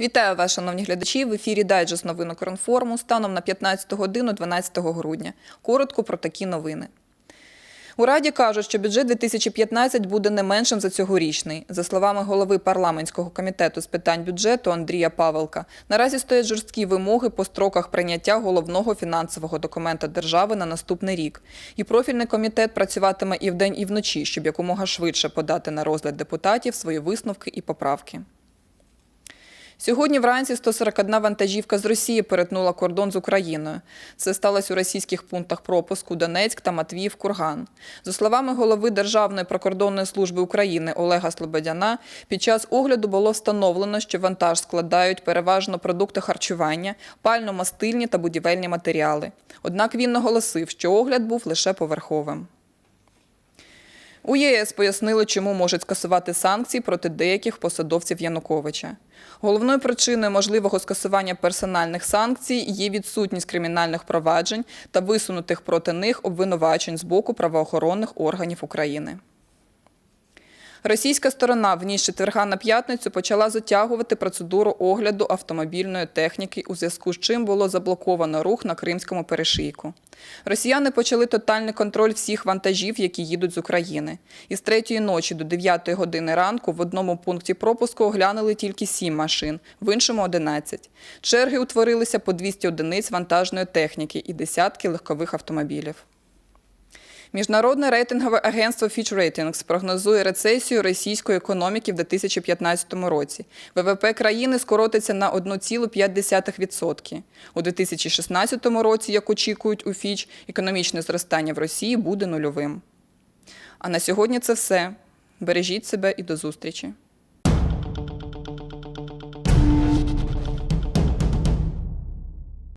Вітаю вас, шановні глядачі. В ефірі Дайджест новин Укрінформу станом на 15 годину 12 грудня. Коротко про такі новини. У Раді кажуть, що бюджет 2015 буде не меншим за цьогорічний. За словами голови парламентського комітету з питань бюджету Андрія Павелка, наразі стоять жорсткі вимоги по строках прийняття головного фінансового документа держави на наступний рік. І профільний комітет працюватиме і вдень, і вночі, щоб якомога швидше подати на розгляд депутатів свої висновки і поправки. Сьогодні вранці 141 вантажівка з Росії перетнула кордон з Україною. Це сталося у російських пунктах пропуску Донецьк та Матвіїв Курган. За словами голови Державної прикордонної служби України Олега Слободяна, під час огляду було встановлено, що вантаж складають переважно продукти харчування, пально-мастильні та будівельні матеріали. Однак він наголосив, що огляд був лише поверховим. У ЄС пояснили, чому можуть скасувати санкції проти деяких посадовців Януковича. Головною причиною можливого скасування персональних санкцій є відсутність кримінальних проваджень та висунутих проти них обвинувачень з боку правоохоронних органів України. Російська сторона в ніч четверга на п'ятницю почала затягувати процедуру огляду автомобільної техніки, у зв'язку з чим було заблоковано рух на Кримському перешийку. Росіяни почали тотальний контроль всіх вантажів, які їдуть з України. Із третьої ночі до 9 години ранку в одному пункті пропуску оглянули тільки 7 машин, в іншому 11. Черги утворилися по 200 одиниць вантажної техніки і десятки легкових автомобілів. Міжнародне рейтингове агентство Fitch Ratings прогнозує рецесію російської економіки в 2015 році. ВВП країни скоротиться на 1,5%. У 2016 році, як очікують у Fitch, економічне зростання в Росії буде нульовим. А на сьогодні це все. Бережіть себе і до зустрічі.